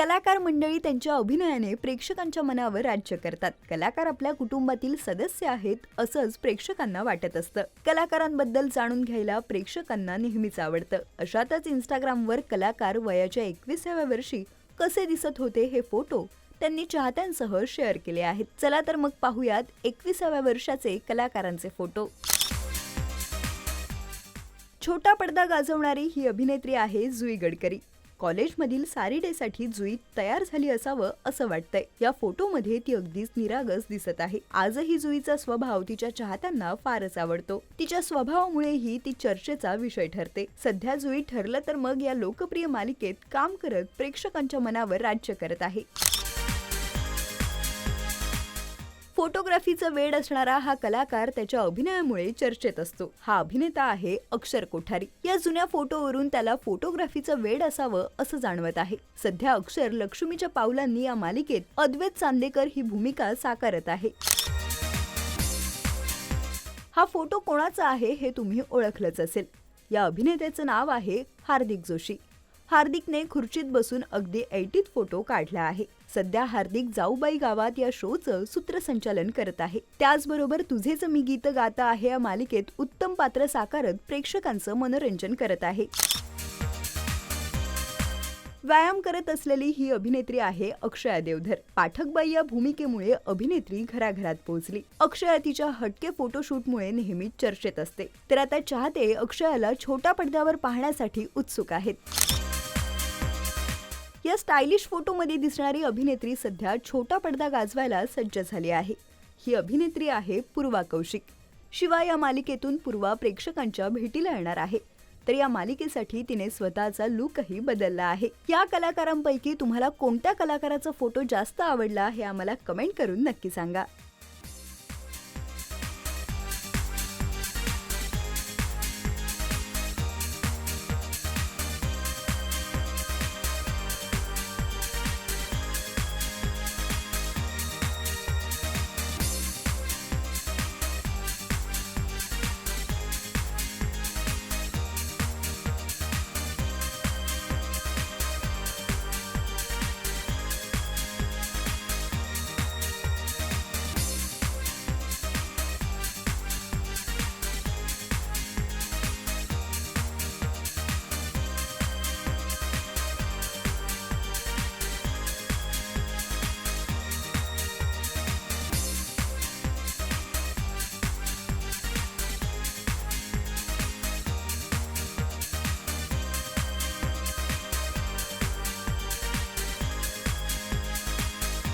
कलाकार मंडळी त्यांच्या अभिनयाने प्रेक्षकांच्या मनावर राज्य करतात. कलाकार आपल्या कुटुंबातील सदस्य आहेत असंच प्रेक्षकांना वाटत असतं. कलाकारांबद्दल जाणून घ्यायला प्रेक्षकांना नेहमीच आवडतं. अशातच इंस्टाग्रामवर कलाकार वयाच्या एकविसाव्या वर्षी कसे दिसत होते हे फोटो त्यांनी चाहत्यांसह शेअर केले आहेत. चला तर मग पाहूयात एकविसाव्या वर्षाचे कलाकारांचे फोटो. छोटा पडदा गाजवणारी ही अभिनेत्री आहे जुई गडकरी. कॉलेजमधील सारी डेसाठी जुई तयार झाली असावं असं वाटतंय. या फोटोमध्ये ती अगदीच निरागस दिसत आहे. आजही जुईचा स्वभाव तिच्या चाहत्यांना फारच आवडतो. तिच्या स्वभावामुळेही ती चर्चेचा विषय ठरते. सध्या जुई ठरलं तर मग या लोकप्रिय मालिकेत काम करत प्रेक्षकांच्या मनावर राज्य करत आहे. फोटोग्राफीचं वेड असणारा हा कलाकार त्याच्या अभिनयामुळे चर्चेत असतो. हा अभिनेता आहे अक्षर कोठारी. या जुन्या फोटोवरून त्याला फोटोग्राफीचं वेड असावं असं जाणवत आहे. सध्या अक्षर लक्ष्मीच्या पावलांनी या मालिकेत अद्वैत चांदेकर ही भूमिका साकारत आहे. हा फोटो कोणाचा आहे हे तुम्ही ओळखलंच असेल. या अभिनेत्याचं नाव आहे हार्दिक जोशी. हार्दिकने खुर्चीत बसून अगदी ऐटीत फोटो काढला आहे. सध्या हार्दिक जाऊबाई गावात या शोचं सूत्रसंचालन करत आहे. त्याचबरोबर तुझेच मी गीत गाता आहे या मालिकेत उत्तम पात्र साकारत प्रेक्षकांचं मनोरंजन करत आहे. व्यायाम करत असलेली ही अभिनेत्री आहे अक्षया देवधर. पाठकबाई या भूमिकेमुळे अभिनेत्री घराघरात पोहोचली. अक्षया तिच्या हटके फोटोशूटमुळे नेहमीच चर्चेत असते. तर आता चाहते अक्षयाला छोट्या पडद्यावर पाहण्यासाठी उत्सुक आहेत. या स्टायलिश फोटोमध्ये दिसणारी अभिनेत्री सध्या छोटा पडदा गाजवायला सज्ज झाली आहे. ही अभिनेत्री आहे पूर्वा कौशिक. शिवाय या मालिकेतून पूर्वा प्रेक्षकांच्या भेटीला येणार आहे. तर या मालिकेसाठी तिने स्वतःचा लुकही बदलला आहे. या कलाकारांपैकी तुम्हाला कोणत्या कलाकाराचा फोटो जास्त आवडला हे आम्हाला कमेंट करून नक्की सांगा.